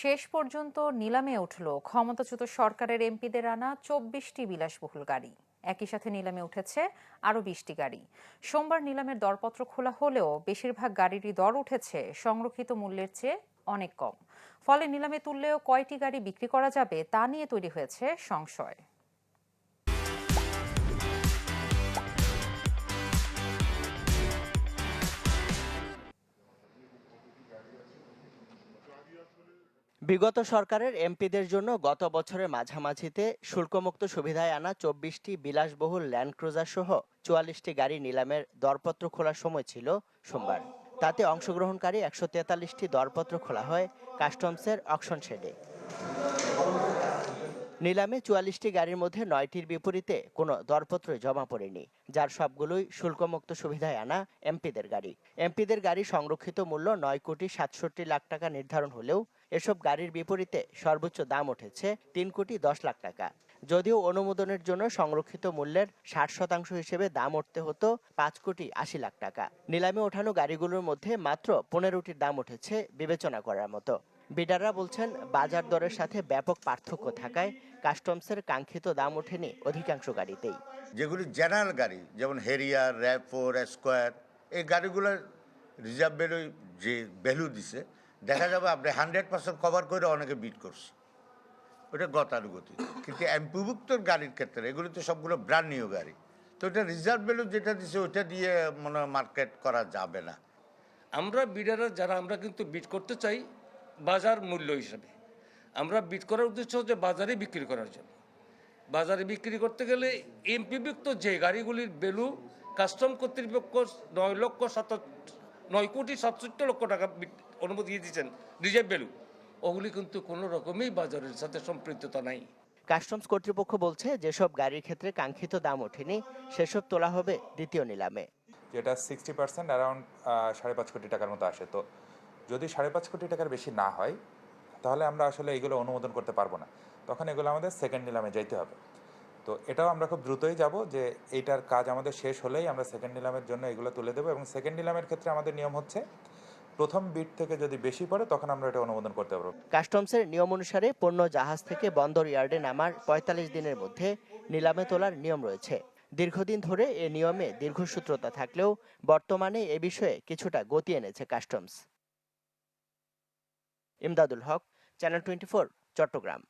শেষ পর্যন্ত নিলামে উঠল ক্ষমতাচ্যুত সরকারের এমপিদের আনা চব্বিশটি বিলাসবহুল গাড়ি। একই সাথে নিলামে উঠেছে আরও বিশটি গাড়ি। সোমবার নিলামের দরপত্র খোলা হলেও বেশিরভাগ গাড়িরই দর উঠেছে, সংরক্ষিত মূল্যের চেয়ে অনেক কম। ফলে নিলামে তুললেও কয়টি গাড়ি বিক্রি করা যাবে তা নিয়ে তৈরি হয়েছে সংশয়। বিগত সরকারের এমপিদের জন্য গত বছরের মাঝামাঝিতে শুল্কমুক্ত সুবিধায় আনা চব্বিশটি বিলাসবহুল ল্যান্ড ক্রুজার সহ চুয়াল্লিশটি গাড়ি নিলামের দরপত্র খোলার সময় ছিল সোমবার। তাতে অংশগ্রহণকারী একশো তেতাল্লিশটি দরপত্র খোলা হয় কাস্টমসের অকশন শেডে। নিলামে চুয়াল্লিশটি গাড়ির মধ্যে নয়টির বিপরীতে কোনো দরপত্র জমা পড়েনি, যার সবগুলোই শুল্কমুক্ত সুবিধায় আনা এমপিদের গাড়ি। এমপিদের গাড়ি সংরক্ষিত মূল্য নয় কোটি সাতষট্টি লাখ টাকা নির্ধারণ হলেও এসব গাড়ির বিপরীতে সর্বোচ্চ দাম উঠেছে তিন কোটি দশ লাখ টাকা। যদিও অনুমোদনের জন্য সংরক্ষিত মূল্যের ষাট শতাংশ হিসেবে দাম উঠতে হতো পাঁচ কোটি আশি লাখ টাকা। নিলামে ওঠানো গাড়িগুলোর মধ্যে মাত্র পনেরোটির দাম উঠেছে বিবেচনা করার মতো। বিডাররা বলছেন বাজার দরের সাথে ব্যাপক পার্থক্য থাকায় কাস্টমসের কাঙ্ক্ষিত দাম ওঠেনি অধিকাংশ গাড়িতেই। যেগুলি জেনারেল গাড়ি যেমন হেরিয়ার র্যাপ ফোর স্কোয়ার এই গাড়িগুলোর রিজার্ভ ভ্যালু যে ভ্যালু দিছে দেখা যাবে আপনি হান্ড্রেড পার্সেন্ট কভার করে অনেকে বিট করছে। ওটা গতানুগতিক। কিন্তু এমপিভুক্ত গাড়ির ক্ষেত্রে এগুলি তো সবগুলো ব্র্যান্ড নিউ গাড়ি। তো এটা রিজার্ভ ভ্যালু যেটা দিছে ওইটা দিয়ে মনে মার্কেট করা যাবে না। আমরা বিডাররা যারা আমরা কিন্তু বিট করতে চাই বাজার মূল্য হিসাবে। আমরা বিট করার উদ্দেশ্য হচ্ছে বাজারে বিক্রি করার জন্য। বাজারে বিক্রি করতে গেলে এমপিভুক্ত যে গাড়িগুলির ভ্যালু কাস্টম কর্তৃপক্ষ নয় লক্ষ সাত নয় কোটি সাতষট্টি লক্ষ টাকা অনুমতি দিয়ে দিচ্ছেন রিজার্ভ ভ্যালু ওগুলি কিন্তু কোনো রকমই বাজারের সাথে সম্পৃক্ততা নাই। কাস্টমস কর্তৃপক্ষ বলছে যেসব গাড়ির ক্ষেত্রে কাঙ্ক্ষিত দাম ওঠেনি সেসব তোলা হবে দ্বিতীয় নিলামে। যেটা সিক্সটি পার্সেন্ট অ্যারাউন্ড সাড়ে পাঁচ কোটি টাকার মতো আসে। তো যদি সাড়ে পাঁচ কোটি টাকার বেশি না হয়, তাহলে আমরা আসলে এগুলো অনুমোদন করতে পারব না। তখন এগুলো আমাদের সেকেন্ড নিলামে যাইতে হবে। তো এটাও আমরা খুব দ্রুতই যাব যে এইটার কাজ আমাদের শেষ হলেই আমরা সেকেন্ড নিলামের জন্য এগুলো তুলে দেবো এবং সেকেন্ড নিলামের ক্ষেত্রে আমাদের নিয়ম হচ্ছে, প্রথম বিট থেকে যদি বেশি পড়ে, তখন আমরা এটা অনুমোদন করতে পারব। কাস্টমসের নিয়ম অনুসারে পণ্য জাহাজ থেকে বন্দর ইয়ার্ডে নামার পঁয়তাল্লিশ দিনের মধ্যে নিলামে তোলার নিয়ম রয়েছে। দীর্ঘদিন ধরে এ নিয়মে দীর্ঘসূত্রতা থাকলেও বর্তমানে এ বিষয়ে কিছুটা গতি এনেছে customs. Imdadul Haque channel twenty Chattogram.